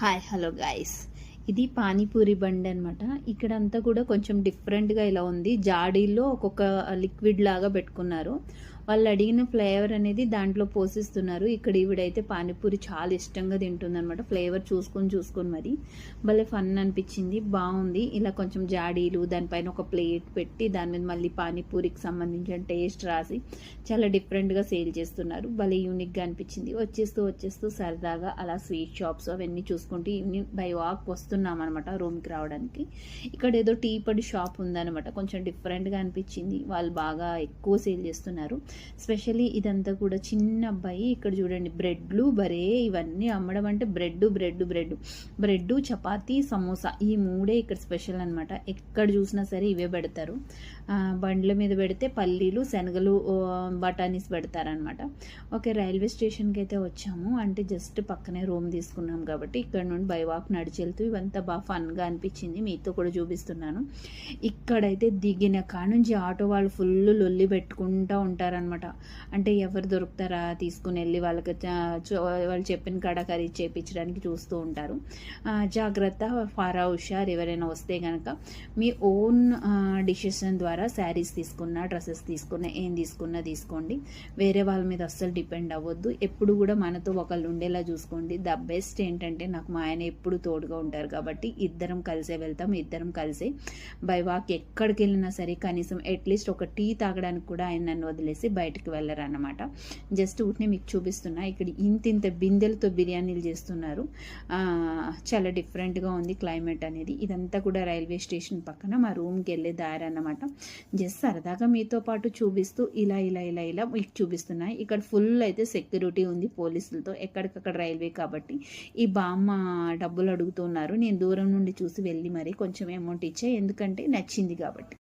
Hi hello guys ఇది పానీపూరి బండి అనమాట ఇక్కడ అంతా కూడా కొంచెం డిఫరెంట్గా ఇలా ఉంది. జాడీల్లో ఒక్కొక్క లిక్విడ్ లాగా పెట్టుకున్నారు. వాళ్ళు అడిగిన ఫ్లేవర్ అనేది దాంట్లో పోసిస్తున్నారు ఇక్కడ ఈవిడైతే పానీపూరి చాలా ఇష్టంగా తింటుందన్నమాట. ఫ్లేవర్ చూసుకొని చూసుకొని మరి. భలే ఫన్ అనిపించింది. బాగుంది. ఇలా కొంచెం జాడీలు దానిపైన ఒక ప్లేట్ పెట్టి దాని మీద మళ్ళీ పానీపూరికి సంబంధించిన టేస్ట్ రాసి చాలా డిఫరెంట్గా సేల్ చేస్తున్నారు. భలే యూనిక్గా అనిపించింది. వచ్చేస్తూ వచ్చేస్తూ సరదాగా అలా స్వీట్ షాప్స్ అవన్నీ చూసుకుంటూ ఈవినింగ్ బై వాక్ వస్తున్నాం అనమాట రూమ్కి రావడానికి. ఇక్కడ ఏదో టీ పొడి షాప్ ఉందన్నమాట. కొంచెం డిఫరెంట్గా అనిపించింది. వాళ్ళు బాగా ఎక్కువ సేల్ చేస్తున్నారు. స్పెషల్లీ ఇదంతా కూడా చిన్న అబ్బాయి. ఇక్కడ చూడండి బ్రెడ్లు బరే ఇవన్నీ అమ్మడం అంటే bread bread bread bread chapati samosa ఈ మూడే ఇక్కడ స్పెషల్ అనమాట ఎక్కడ చూసినా సరే ఇవే పెడతారు. బండ్ల మీద పెడితే పల్లీలు శనగలు ఓ, బఠానీస్ పెడతారనమాట ఓకే రైల్వే స్టేషన్కి అయితే వచ్చాము. అంటే జస్ట్ పక్కనే రూమ్ తీసుకున్నాం కాబట్టి ఇక్కడ నుండి బై వాక్ నడిచి వెళ్తూ ఇవంతా బాగా ఫన్గా అనిపించింది. మీతో కూడా చూపిస్తున్నాను. ఇక్కడైతే దిగిన కాడ నుంచి ఆటో వాళ్ళు ఫుల్ లొల్లి పెట్టుకుంటూ ఉంటారనమాట అంటే ఎవరు దొరుకుతారా? తీసుకుని వెళ్ళి వాళ్ళకి వాళ్ళు చెప్పిన కాడ ఖరీదు చేయించడానికి చూస్తూ ఉంటారు. జాగ్రత్త ఫారా హుషార్ ఎవరైనా వస్తే కనుక మీ ఓన్ డిసిషన్ ద్వారా శారీస్ తీసుకున్నా డ్రెస్సెస్ తీసుకున్నా ఏం తీసుకున్నా తీసుకోండి. వేరే వాళ్ళ మీద అస్సలు డిపెండ్ అవ్వద్దు. ఎప్పుడు కూడా మనతో ఒకళ్ళు ఉండేలా చూసుకోండి. ద బెస్ట్ ఏంటంటే నాకు మా ఆయన ఎప్పుడు తోడుగా ఉంటారు కాబట్టి ఇద్దరం కలిసే వెళ్తాం ఇద్దరం కలిసే. బై వాక్ ఎక్కడికి వెళ్ళినా సరే కనీసం అట్లీస్ట్ ఒక టీ తాగడానికి కూడా ఆయన నన్ను వదిలేసి బయటకు వెళ్ళరు అన్నమాట జస్ట్ ఊటిని మీకు చూపిస్తున్నా ఇక్కడ ఇంత ఇంత బిందెలతో బిర్యానీలు చేస్తున్నారు. చాలా డిఫరెంట్గా ఉంది క్లైమేట్ అనేది. ఇదంతా కూడా రైల్వే స్టేషన్ పక్కన మా రూమ్కి వెళ్ళే దారి అన్నమాట. జస్ట్ సరదాగా మీతో పాటు చూపిస్తూ ఇలా ఇలా ఇలా ఇలా మీకు చూపిస్తున్నాయి ఇక్కడ ఫుల్ అయితే సెక్యూరిటీ ఉంది పోలీసులతో ఎక్కడికక్కడ రైల్వే కాబట్టి. ఈ బామ్మ డబ్బులు అడుగుతున్నారు. నేను దూరం నుండి చూసి వెళ్ళి మరి కొంచెం అమౌంట్ ఇచ్చా ఎందుకంటే నచ్చింది కాబట్టి.